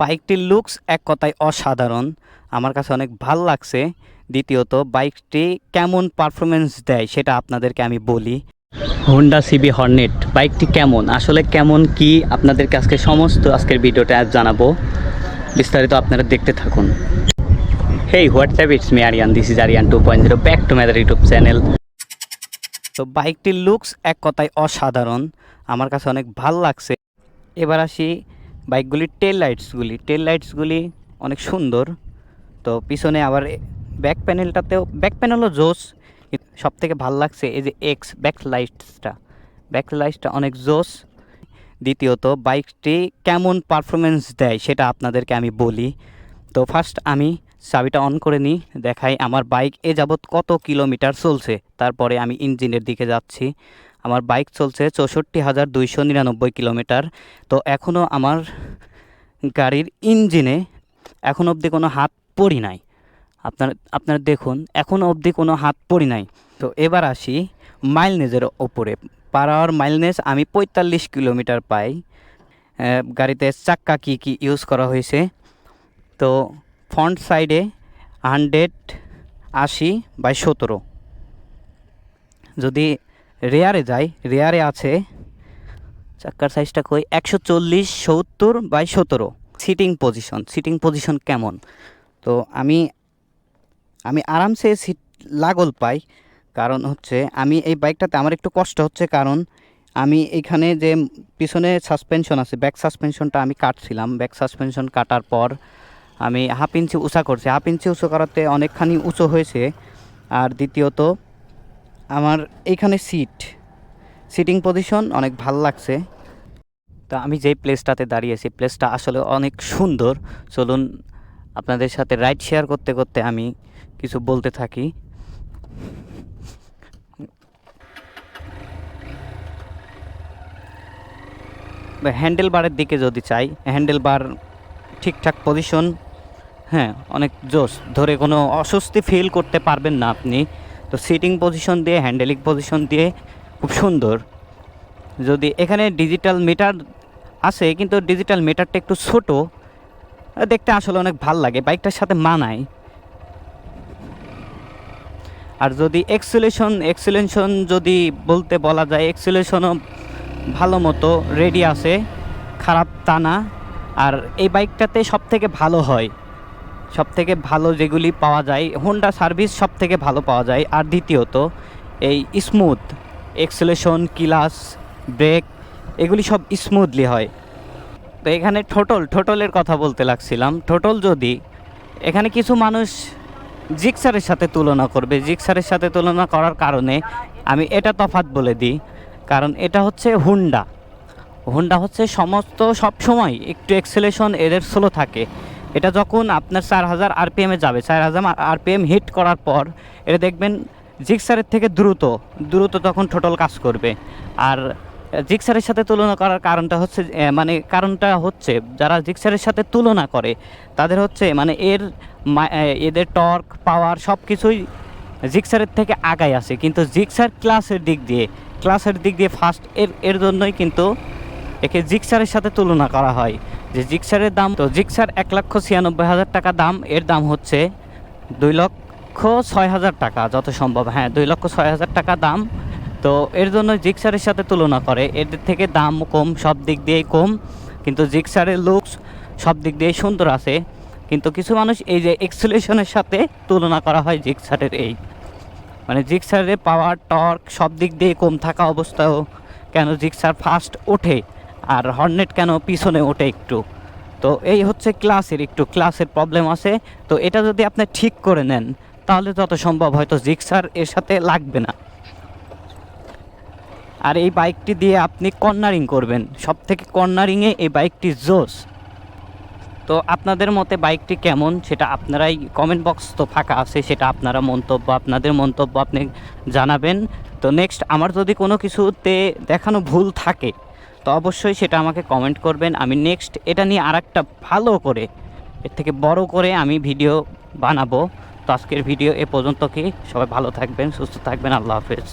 বাইকটির লুকস এক কথায় অসাধারণ। আমার কাছে অনেক ভালো লাগছে। দ্বিতীয়ত, বাইকটি কেমন পারফরমেন্স দেয় সেটা আপনাদেরকে আমি বলি। হোন্ডা সিবি হর্নেট বাইকটি কেমন? আসলে কেমন কি আপনাদেরকে আজকে সমস্ত আজকের ভিডিওটা জানাব। বিস্তারিত আপনারা দেখতে থাকুন। Hey what's up it's me Aryan this is Aryan two point zero back to mother YouTube channel তো বাইকটির লুকস এক কথায় অসাধারণ। আমার কাছে অনেক ভালো লাগছে। এবার আসি বাইকগুলির টেল লাইটসগুলি টেল লাইটসগুলি অনেক সুন্দর। তো পিছনে আবার ব্যাক প্যানেলটাতেও ব্যাক প্যানেলও জোস সব থেকে ভালো লাগছে এই যে এক্স ব্যাক লাইটসটা ব্যাক লাইটসটা অনেক জোস দ্বিতীয়ত, বাইকটি কেমন পারফরমেন্স দেয় সেটা আপনাদেরকে আমি বলি। তো ফার্স্ট আমি চাবিটা অন করে নিই, দেখাই আমার বাইক এ যাবৎ কত কিলোমিটার চলছে। তারপরে আমি ইঞ্জিনের দিকে যাচ্ছি। আমার বাইক চলছে চৌষট্টি হাজার দুইশো নিরানব্বই কিলোমিটার। তো এখনও আমার গাড়ির ইঞ্জিনে এখন অবধি কোনো হাত পড়ি নাই। আপনার, আপনারা দেখুন এখনও অবধি কোনো হাত পড়ি নাই। তো এবার আসি মাইলনেজের ওপরে। পার আওয়ার মাইলনেজ আমি পঁয়তাল্লিশ কিলোমিটার পাই। গাড়িতে চাক্কা কী কী ইউজ করা হয়েছে। তো ফ্রন্ট সাইডে হান্ড্রেড আশি বাই সতেরো। যদি রেয়ারে যাই, রেয়ারে আছে, চাক্কার সাইজটা কই? একশো চল্লিশ, সত্তর বাই সতেরো। সিটিং পজিশন সিটিং পজিশন কেমন? তো আমি আমি আরামসে সিট লাগল পাই, কারণ হচ্ছে আমি এই বাইকটাতে আমার একটু কষ্ট হচ্ছে, কারণ আমি এখানে যে পিছনে সাসপেনশন আছে ব্যাক সাসপেনশনটা আমি কাটছিলাম। ব্যাক সাসপেনশন কাটার পর আমি হাফ ইঞ্চি উঁচা করছি। হাফ ইঞ্চি উঁচু করাতে অনেকখানি উঁচু হয়েছে। আর দ্বিতীয়ত আমার এইখানে সিট সিটিং পজিশন অনেক ভালো লাগছে। তো আমি যেই প্লেসটাতে দাঁড়িয়েছি প্লেসটা আসলে অনেক সুন্দর। চলুন আপনাদের সাথে রাইড শেয়ার করতে করতে আমি কিছু বলতে থাকি। হ্যান্ডেল বারের দিকে যদি চাই হ্যান্ডেল বার ঠিকঠাক পজিশন হ্যাঁ অনেক জোশ। ধরে কোনো অস্বস্তি ফিল করতে পারবেন না আপনি। তো সিটিং পজিশন দিয়ে হ্যান্ডেলিং পজিশন দিয়ে খুব সুন্দর। যদি এখানে ডিজিটাল মিটার আছে, কিন্তু ডিজিটাল মিটারটা একটু ছোট দেখতে আসলে অনেক ভালো লাগে বাইকটার সাথে মানায়। আর যদি এক্সেলেশন এক্সেলেশন যদি বলতে বলা যায় এক্সেলেশনও ভালো মতো রেডি আছে, খারাপ তা না। আর এই বাইকটাতে সব থেকে ভালো হয় সব থেকে ভালো যেগুলি পাওয়া যায় হোন্ডা সার্ভিস সব থেকে ভালো পাওয়া যায়। আর দ্বিতীয়ত, এই স্মুথ এক্সেলেশন কিলাস ব্রেক এগুলি সব স্মুথলি হয়। তো এখানে টোটল টোটলের কথা বলতে লাগছিলাম। টোটল যদি এখানে কিছু মানুষ জিক্সারের সাথে তুলনা করবে জিক্সারের সাথে তুলনা করার কারণে আমি এটা তফাৎ বলে দিই। কারণ এটা হচ্ছে হুন্ডা হুন্ডা হচ্ছে সমস্ত সব সময় একটু এক্সেলেশন এদের স্লো থাকে। এটা যখন আপনার চার হাজার আরপিএমে যাবে, চার হাজার আরপিএম হিট করার পর, এটা দেখবেন জিক্সারের থেকে দ্রুত দ্রুত তখন টোটাল কাজ করবে। আর জিক্সারের সাথে তুলনা করার কারণটা হচ্ছে মানে কারণটা হচ্ছে, যারা জিক্সারের সাথে তুলনা করে, তাদের হচ্ছে মানে এর এদের টর্ক পাওয়ার সব কিছুই জিক্সারের থেকে আগায় আছে। কিন্তু জিক্সার ক্লাসের দিক দিয়ে ক্লাসের দিক দিয়ে ফার্স্ট এর এর জন্যই কিন্তু একে জিক্সারের সাথে তুলনা করা হয়। যে জিক্সারের দাম, তো জিক্সার এক লক্ষ ছিয়ানব্বই হাজার টাকা দাম, এর দাম হচ্ছে দুই লক্ষ ছয় হাজার টাকা, যত সম্ভব। হ্যাঁ দুই লক্ষ ছয় হাজার টাকা দাম। তো এর জন্য জিক্সারের সাথে তুলনা করে এদের থেকে দাম কম, সব দিক দিয়েই কম। কিন্তু জিক্সারের লুকস সব দিক দিয়েই সুন্দর আছে। কিন্তু কিছু মানুষ এই যে এক্সেলেশনের সাথে তুলনা করা হয় জিক্সারের এই। মানে জিক্সারের পাওয়ার টর্ক সব দিক দিয়ে কম থাকা অবস্থাও কেন জিক্সার ফার্স্ট ওঠে? আর হর্নেট কেন পিছনে ওঠে একটু? তো এই হচ্ছে ক্লাসের, একটু ক্লাসের প্রবলেম আছে। তো এটা যদি আপনি ঠিক করে নেন, তাহলে যত সম্ভব হয়তো জিক্সার এর সাথে লাগবে না। আর এই বাইকটি দিয়ে আপনি কর্নারিং করবেন। সব থেকে কর্নারিংয়ে এই বাইকটি জোস তো আপনাদের মতে বাইকটি কেমন? সেটা আপনারাই কমেন্ট বক্স তো ফাঁকা আছে, সেটা আপনারা মন্তব্য, আপনাদের মন্তব্য আপনি জানাবেন। তো নেক্সট আমার যদি কোনো কিছুতে দেখানো ভুল থাকে তো অবশ্যই সেটা আমাকে কমেন্ট করবেন। আমি নেক্সট এটা নিয়ে আর ভালো করে, এর থেকে বড় করে আমি ভিডিও বানাবো। তো আজকের ভিডিও এ পর্যন্ত কি? সবাই ভালো থাকবেন, সুস্থ থাকবেন, আল্লাহ হাফেজ।